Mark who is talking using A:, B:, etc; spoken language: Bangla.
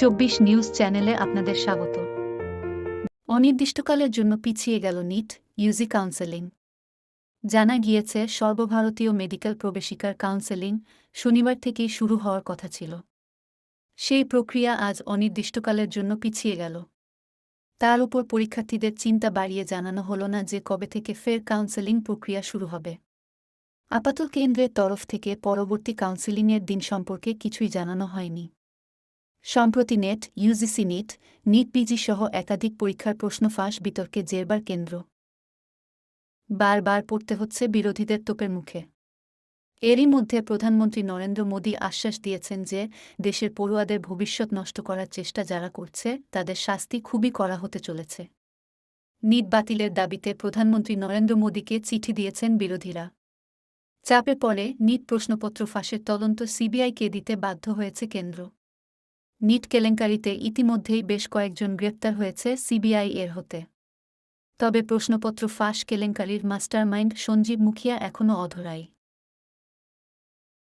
A: চব্বিশ নিউজ চ্যানেলে আপনাদের স্বাগত। অনির্দিষ্টকালের জন্য পিছিয়ে গেল নিট, ইউজি কাউন্সেলিং। জানা গিয়েছে, সর্বভারতীয় মেডিকেল প্রবেশিকার কাউন্সেলিং শনিবার থেকেই শুরু হওয়ার কথা ছিল। সেই প্রক্রিয়া আজ অনির্দিষ্টকালের জন্য পিছিয়ে গেল। তার উপর পরীক্ষার্থীদের চিন্তা বাড়িয়ে জানানো হল না যে কবে থেকে ফের কাউন্সেলিং প্রক্রিয়া শুরু হবে। আপাতত কেন্দ্রের তরফ থেকে পরবর্তী কাউন্সেলিংয়ের দিন সম্পর্কে কিছুই জানানো হয়নি। সম্প্রতি NET UGC NEET NEET PG সহ একাধিক পরীক্ষার প্রশ্ন ফাঁস, বিতর্কে জেরবার কেন্দ্র। বারবার পড়তে হচ্ছে বিরোধীদের তোপের মুখে। এরই মধ্যে প্রধানমন্ত্রী নরেন্দ্র মোদী আশ্বাস দিয়েছেন যে, দেশের পড়ুয়াদের ভবিষ্যৎ নষ্ট করার চেষ্টা যারা করছে, তাদের শাস্তি খুবই করা হতে চলেছে। নিট বাতিলের দাবিতে প্রধানমন্ত্রী নরেন্দ্র মোদীকে চিঠি দিয়েছেন বিরোধীরা। চাপে পরে নিট প্রশ্নপত্র ফাঁসের তদন্ত সিবিআইকে দিতে বাধ্য হয়েছে কেন্দ্র। নিট কেলেঙ্কারিতে ইতিমধ্যেই বেশ কয়েকজন গ্রেপ্তার হয়েছে সিবিআই এর হতে। তবে প্রশ্নপত্র ফাঁস কেলেঙ্কারির মাস্টারমাইন্ড সঞ্জীব মুখিয়া এখনও অধরাই।